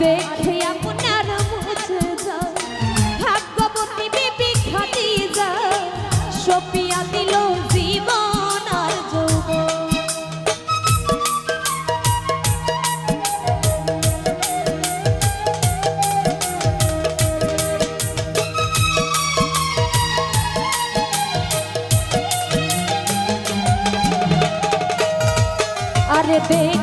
দেখে আপনার মুছে যাও। ভাগ্যবতী বিবি খাতি যাও। সপিয়া দিল জীবন আর যৌব আরে দেখ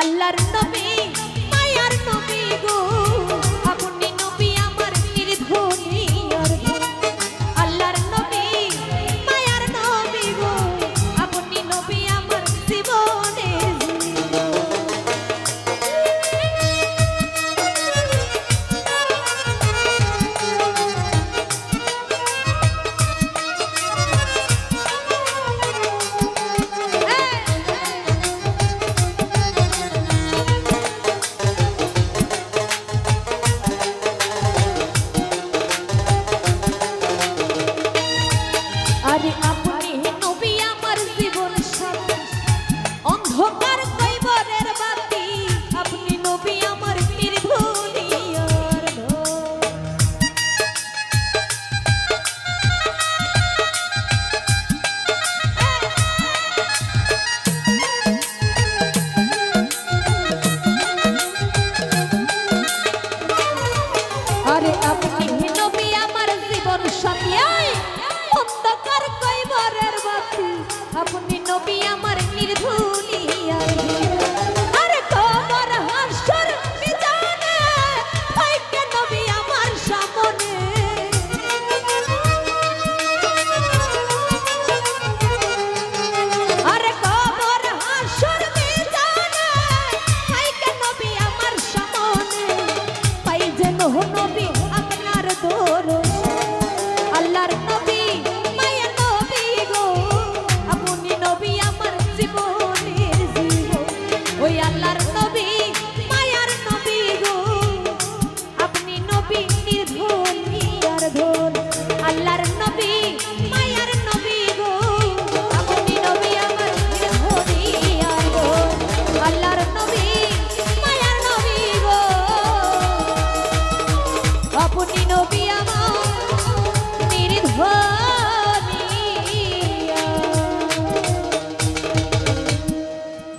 আল্লাহর নবী মায়ার নবী গো। আরে bailar.